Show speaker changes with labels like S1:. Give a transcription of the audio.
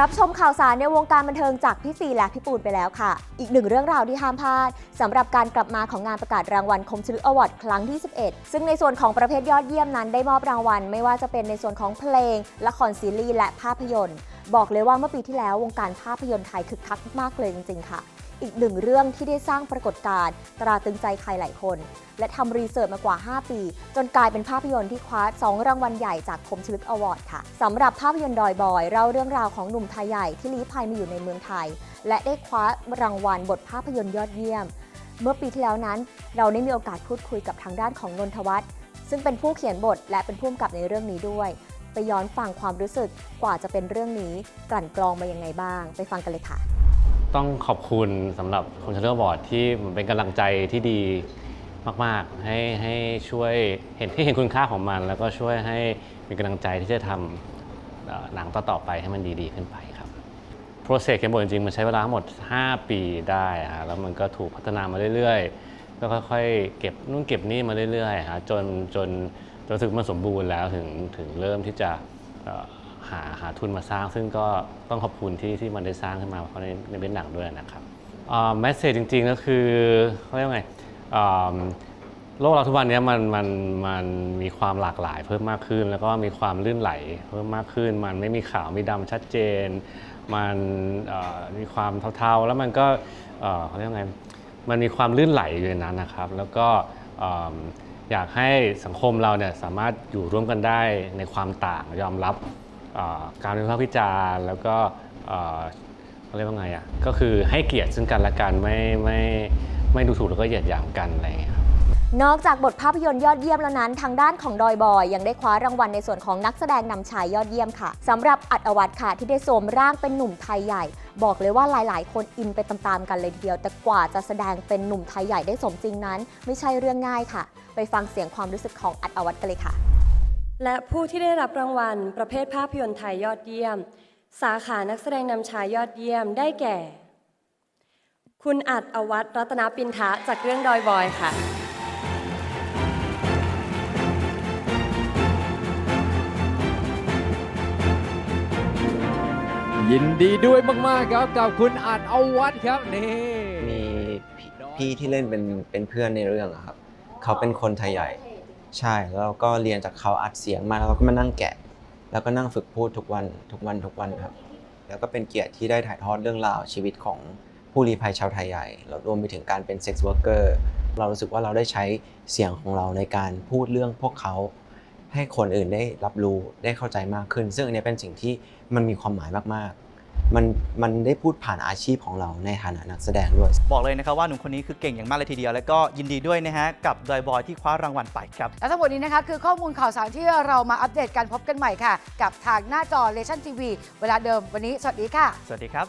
S1: รับชมข่าวสารในวงการบันเทิงจากพี่ฟีและพี่ปูนไปแล้วค่ะ อีกหนึ่งเรื่องราวที่ห้ามพลาดสำหรับการกลับมาของงานประกาศรางวัลคมชลึกอวอร์ดครั้งที่ 11 ซึ่งในส่วนของประเภทยอดเยี่ยมนั้นได้มอบรางวัล ไม่ว่าจะเป็นในส่วนของเพลง ละครซีรีส์และภาพยนตร์ บอกเลยว่าเมื่อปีที่แล้ววงการภาพยนตร์ไทยคึกคักมากเลยจริงๆค่ะ อีกหนึ่งเรื่องที่ได้สร้างปรากฏการณ์ตราตรึงใจใครหลายคน และทำรีเสิร์ชมากว่า 5 ปี จนกลายเป็นภาพยนตร์ที่คว้า 2 รางวัลใหญ่จากคมชลึกอวอร์ดค่ะสำหรับภาพยนตร์ดอยบอยเล่าเรื่องราวของหนุ่มไทยใหญ่ที่ลี้ภัยมาอยู่ในเมืองไทย และได้คว้ารางวัลบทภาพยนตร์ยอดเยี่ยม เมื่อปีที่แล้วนั้น เราได้มีโอกาสพูดคุยกับทางด้านของนนทวัฒน์ซึ่งเป็นผู้เขียนบทและเป็นผู้กำกับในเรื่องนี้ด้วย ไปย้อนฟังความรู้สึกกว่าจะเป็นเรื่องนี้กลั่นกรองมายังไงบ้าง ไปฟังกันเลยค่ะ
S2: ต้องขอบคุณสำหรับคอนเทนเนอร์บอร์ดที่มันเป็นกำลังใจที่ดีมาก ๆ ให้ให้ช่วยเห็นที่เห็นคุณค่าของมัน แล้วก็ช่วยให้มีกำลังใจที่จะทำเอ่อหนังต่อ ๆ ไปให้มันดีๆขึ้นไปครับ โปรเซสเขียนบทจริงๆ มันใช้เวลาทั้งหมด 5 ปีได้ฮะแล้วมันก็ถูกพัฒนามาเรื่อยๆ ก็ค่อยๆ เก็บนู่นเก็บนี่มาเรื่อยๆฮะจนจนจนรู้สึกมันสมบูรณ์แล้วถึงถึงเริ่มที่จะเอ่อ หาหาทุนมาสร้าง ซึ่งก็ต้องขอบคุณที่ที่มันได้สร้างขึ้นมาเพราะในในเป็นหนังด้วยนะครับแมสเซจจริงๆก็คือเขาเรียกว่าไงอ่าโลกเราทุกวันนี้มันมันมันมีความหลากหลายเพิ่มมากขึ้น แล้วก็มีความลื่นไหลเพิ่มมากขึ้น มันไม่มีขาวมีดำชัดเจน มันมีความเทาๆ แล้วมันก็เขาเรียกว่าไงมันมีความลื่นไหลอยู่ในนั้นนะครับ แล้วก็อยากให้สังคมเราเนี่ยสามารถอยู่ร่วมกันได้ในความต่างยอมรับ การวิพากษ์วิจารณ์แล้วก็เขาเรียกว่าไงอะก็คือให้เกียรติซึ่งกันและกันไม่ไม่ไม่ดูถูกแล้วก็เหยียดหยามกันอะไรอย่างเงี้ยครับ
S1: นอกจากบทภาพยนตร์ยอดเยี่ยมแล้วนั้น ทางด้านของดอยบอย ยังได้คว้ารางวัลในส่วนของนักแสดงนำชายยอดเยี่ยมค่ะสำหรับอัดอวัตค่ะที่ได้สวมร่างเป็นหนุ่มไทยใหญ่ บอกเลยว่าหลาย ๆ คนอินไปตามๆกันเลยทีเดียว แต่กว่าจะแสดงเป็นหนุ่มไทยใหญ่ได้สมจริงนั้น ไม่ใช่เรื่องง่ายค่ะ ไปฟังเสียงความรู้สึกของอัดอวัตกันเลยค่ะ
S3: และผู้ที่ได้รับรางวัล ประเภทภาพยนตร์ไทยยอดเยี่ยม สาขานักแสดงนำชายยอดเยี่ยมได้แก่ คุณอัดอวัตรัตนปินทะจากเรื่องดอยบอยค่ะ
S4: ยินดีด้วยมาก ๆ ครับกับคุณอัดเอาวัดครับนี่
S5: มีพี่พี่ที่เล่นเป็นเป็นเพื่อนในเรื่องอะครับ เขาเป็นคนไทยใหญ่ ใช่แล้วเราก็เรียนจากเขาอัดเสียงมาแล้วเราก็มานั่งแกะ แล้วก็นั่งฝึกพูดทุกวันทุกวันทุกวันครับ แล้วก็เป็นเกียรติที่ได้ถ่ายทอดเรื่องราวชีวิตของผู้ลี้ภัยชาวไทยใหญ่แล้วรวมไปถึงการเป็นเซ็กซ์ r ว r ร์เกอร์เรารู้สึกว่าเราได้ใช้เสียงของเราในการพูดเรื่องพวกเขา ให้คนอื่นได้รับรู้ได้เข้าใจมากขึ้น ซึ่งอันนี้เป็นสิ่งที่มันมีความหมายมากๆ มันมันได้พูดผ่านอาชีพของเราในฐานะนักแสดงด้วย
S6: บอกเลยนะครับว่าหนุ่มคนนี้คือเก่งอย่างมากเลยทีเดียว แล้วก็ยินดีด้วยนะฮะกับดอยบอยที่คว้ารางวัลไปครับ
S7: และทั้งหมดนี้นะคะคือข้อมูลข่าวสารที่เรามาอัปเดตกันพบกันใหม่ค่ะ กับทางหน้าจอเลชั่นทีวีเวลาเดิมวันนี้สวัสดีค่ะ
S6: สวัสดีครับ